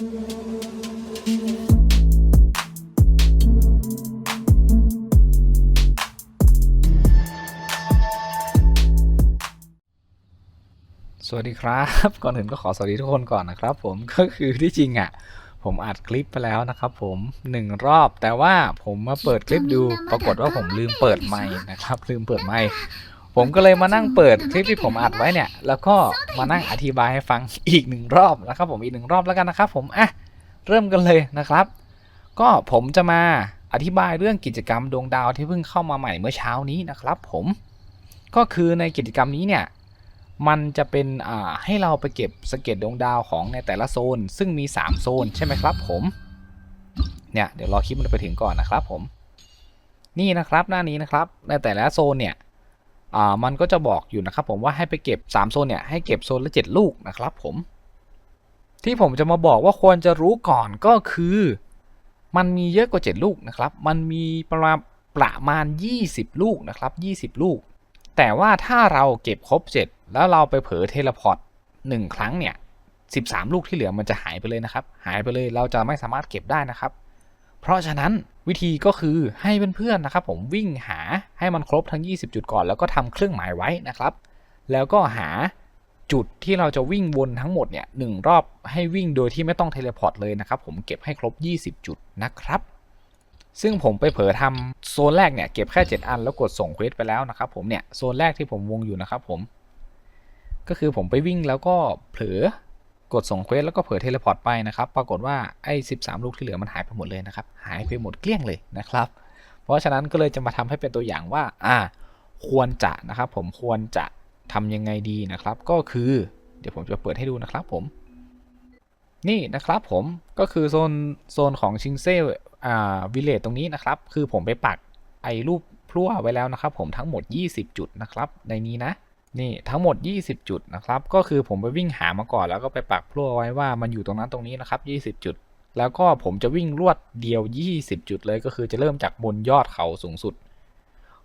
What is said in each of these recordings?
สวัสดีครับ ก่อนอื่นก็ขอสวัสดีทุกคนก่อนนะครับ ผมก็คือที่จริงอะ ผมอัดคลิปไปแล้วนะครับผมหนึ่งรอบแต่ว่าผมมาเปิดคลิปดูปรากฏว่าผมลืมเปิดไมค์นะครับ ลืมเปิดไมค์ ผมก็เลยมานั่งเปิดคลิปที่ผมอัดไว้เนี่ย แล้วก็มานั่งอธิบายให้ฟังอีกหนึ่งรอบนะครับผมอีกหนึ่งรอบแล้วกันนะครับผมอะเริ่มกันเลยนะครับ ก็ผมจะมาอธิบายเรื่องกิจกรรมดวงดาวที่เพิ่งเข้ามาใหม่เมื่อเช้านี้นะครับ ผมก็คือในกิจกรรมนี้เนี่ยมันจะเป็นอ่าให้เราไปเก็บสเก็ดดวงดาวของในแต่ละโซน ซึ่งมี 3 โซนใช่ไหมครับ ผมเนี่ยเดี๋ยวรอคลิปมันไปถึงก่อนนะครับ ผม นี่นะครับหน้านี้นะครับ ในแต่ละโซนเนี่ย มันก็จะบอกอยู่นะครับผมว่าให้ไปเก็บ 3 โซนเนี่ยให้เก็บโซนละ 7 ลูกนะครับผม ที่ผมจะมาบอกว่าควรจะรู้ก่อนก็คือ มันมีเยอะกว่า 7 ลูกนะครับ มันมีประมาณประมาณ 20 ลูกนะครับ 20 ลูก แต่ว่าถ้าเราเก็บครบ 7 แล้วเราไปเผลอเทเลพอร์ต1ครั้งเนี่ย 13 ลูกที่เหลือมันจะหายไปเลยนะครับ หายไปเลยเราจะไม่สามารถเก็บได้นะครับ เพราะฉะนั้นวิธีก็คือให้เพื่อนๆนะครับผมวิ่งหาให้มันครบทั้ง 20 จุดก่อน แล้วก็ทำเครื่องหมายไว้นะครับ แล้วก็หาจุดที่เราจะวิ่งวนทั้งหมดเนี่ยหนึ่งรอบให้วิ่งโดยที่ไม่ต้องเทเลพอร์ตเลยนะครับผมเก็บให้ครบ 20 จุดนะครับซึ่งผมไปเผลอทำโซนแรกเนี่ยเก็บแค่ 7 อันแล้วกดส่งเควสไปแล้วนะครับผมเนี่ยโซนแรกที่ผมวงอยู่นะครับผม ก็คือผมไปวิ่งแล้วก็เผลอ กดส่งเควสแล้วก็เผลอเทเลพอร์ตไปนะครับ ปรากฏว่าไอ้13 ลูกที่เหลือมันหายไปหมดเลยนะครับ หายไปหมดเกลี้ยงเลยนะครับ เพราะฉะนั้นก็เลยจะมาทำให้เป็นตัวอย่างว่า อ่า ควรจะนะครับ ผมควรจะทำยังไงดีนะครับ ก็คือ เดี๋ยวผมจะเปิดให้ดูนะครับผม นี่นะครับผม ก็คือโซนโซนของชิงเซ่อ่าวิลเลจตรงนี้นะครับ คือผมไปปักไอ้รูปพลั่วไว้แล้วนะครับ ผมทั้งหมด 20 จุดนะครับ ในนี้นะ นี่ทั้งหมด 20 จุดนะครับ ก็คือผมไปวิ่งหามาก่อน แล้วก็ไปปักพลั่วไว้ว่ามันอยู่ตรงนั้นตรงนี้นะครับ 20 จุด แล้วก็ผมจะวิ่งลวดเดียว 20 จุดเลยก็คือจะเริ่มจากบนยอดเขาสูงสุด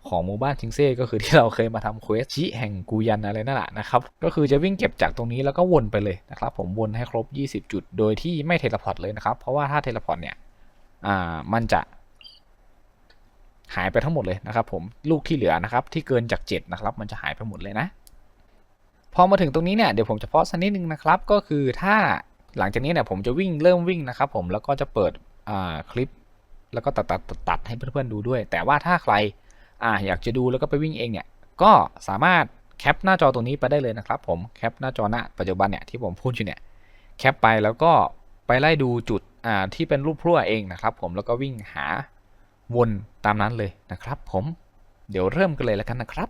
ของหมู่บ้านชิงเซ่ก็คือที่เราเคยมาทำเควสชิแห่งกูยันอะไรนั่นแหละนะครับ ก็คือจะวิ่งเก็บจากตรงนี้แล้วก็วนไปเลยนะครับ ผมวนให้ครบ 20 จุด โดยที่ไม่เทเลพอร์ตเลยนะครับ เพราะว่าถ้าเทเลพอร์ตเนี่ย อ่า มันจะ หายไปทั้งหมดเลยนะครับผมลูกที่เหลือนะครับที่เกินจาก 7 นะครับ มันจะหายไปหมดเลยนะ พอมาถึงตรงนี้เนี่ยเดี๋ยวผมจะพอสสักนิดนึงนะครับ ก็คือถ้าหลังจากนี้เนี่ยผมจะวิ่งเริ่มวิ่งนะครับผมแล้วก็จะเปิดคลิป แล้วก็ตัดตัดตัดให้เพื่อนๆดูด้วย แต่ว่าถ้าใครออยากจะดูแล้วก็ไปวิ่งเองเนี่ยก็สามารถแคปหน้าจอตรงนี้ไปได้เลยนะครับผมแคปหน้าจอหน้าปัจจุบันเนี่ยที่ผมพูดอยู่เนี่ยแคปไปแล้วก็ไปไล่ดูจุดที่เป็นรูปพลั่วเองนะครับผมแล้วก็วิ่งหา วนตามนั้นเลยนะครับผม เดี๋ยวเริ่มกันเลยแล้วกันนะครับ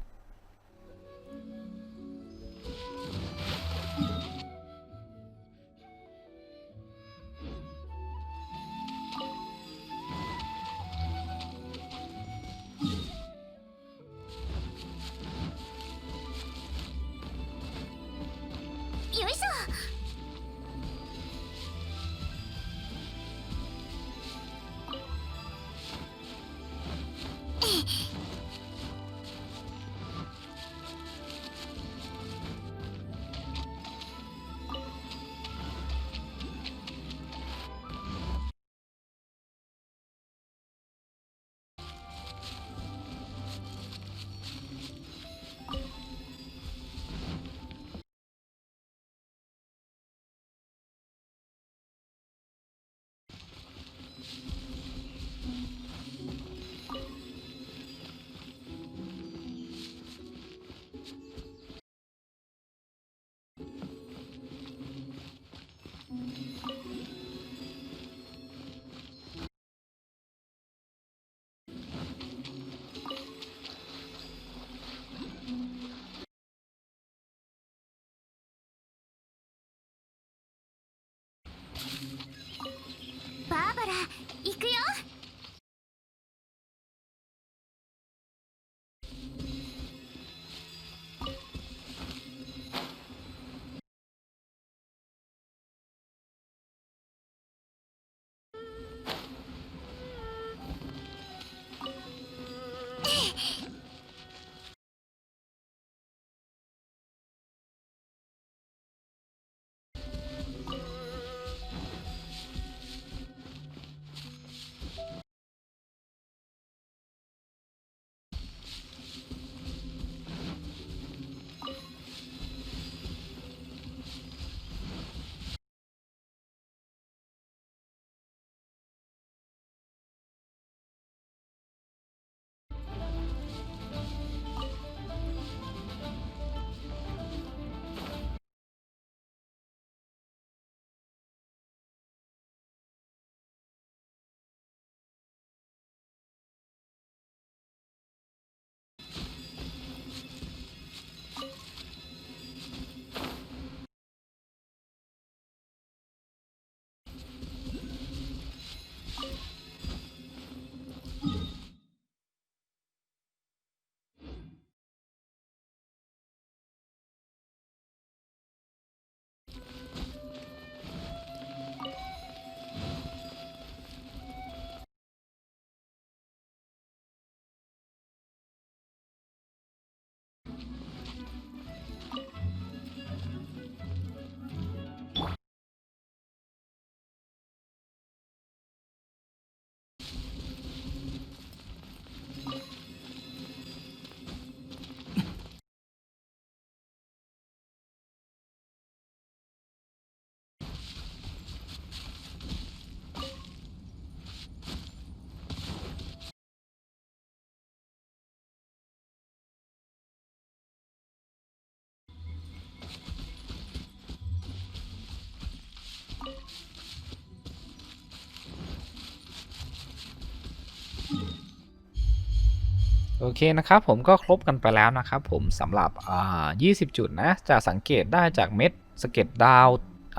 โอเคนะครับผมก็ครบกันไปแล้วนะครับผมสำหรับอ่า20 จุดนะจะสังเกตได้จากเม็ดสเก็ดดาว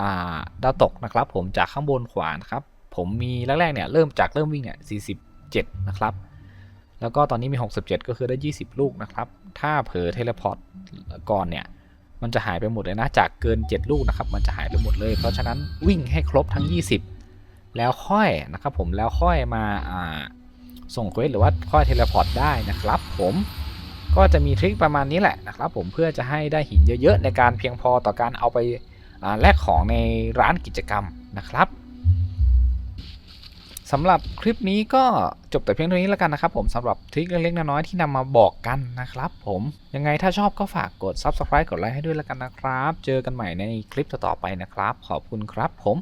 อ่าดาวตกนะครับผมจากข้างบนขวานะครับผมมีแรกๆเนี่ยเริ่มจากเริ่มวิ่งเนี่ย47 นะครับ แล้วก็ตอนนี้มี 67 ก็คือได้ 20 ลูกนะครับ ถ้าเผลอเทเลพอร์ตก่อนเนี่ย มันจะหายไปหมดเลยนะ จากเกิน 7 ลูกนะครับ มันจะหายไปหมดเลย เพราะฉะนั้นวิ่งให้ครบทั้ง 20 แล้วค่อยนะครับผมแล้วค่อยมาอ่า ส่งเควสหรือว่าค่อยเทเลพอร์ตได้นะครับผมก็จะมีทริคประมาณนี้แหละนะครับผมเพื่อจะให้ได้หินเยอะๆ ในการเพียงพอต่อการเอาไปาแลกของในร้านกิจกรรมนะครับสำหรับคลิปนี้ก็จบแต่เพียงเท่านี้แล้วกันนะครับผมสำหรับทริคเล็กๆน้อยๆที่นำมาบอกกันนะครับผมยังไงถ้าชอบก็ฝากกด Subscribe กดไลค์ให้ด้วยแล้วกันนะครับ เจอกันใหม่ในคลิปต่อๆไปนะครับ ขอบคุณครับผม